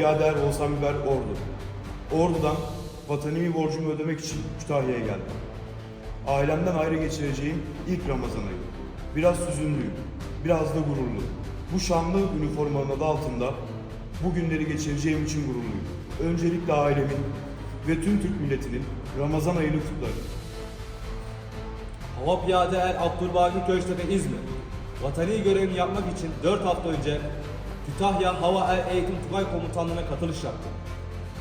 Boğazdan biber Ordu. Ordu'dan vatani borcumu ödemek için Kütahya'ya geldim. Ailemden ayrı geçireceğim ilk Ramazan ayı. Biraz hüzünlüyüm, biraz da gururlu. Bu şanlı üniformanın adı altında bu günleri geçireceğim için gururluyum. Öncelikle ailemin ve tüm Türk milletinin Ramazan ayını kutlarım. Hava Piyade Er Abdülbaki Köştepe İzmir. Vatani görevini yapmak için 4 hafta önce Kütahya Hava Eğitim Tugay Komutanlığı'na katılış yaptım.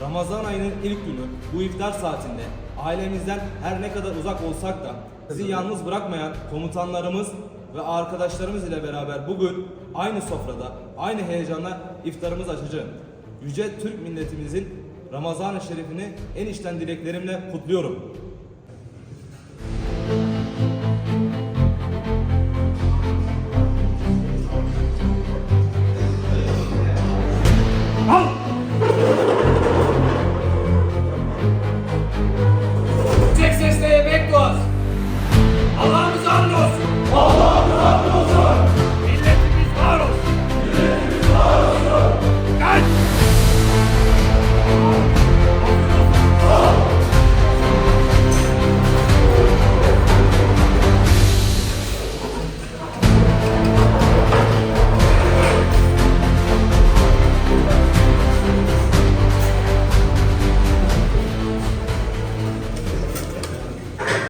Ramazan ayının ilk günü bu iftar saatinde ailemizden her ne kadar uzak olsak da bizi yalnız bırakmayan komutanlarımız ve arkadaşlarımız ile beraber bugün aynı sofrada aynı heyecanla iftarımız açacağım. Yüce Türk milletimizin Ramazan-ı Şerifini en içten dileklerimle kutluyorum.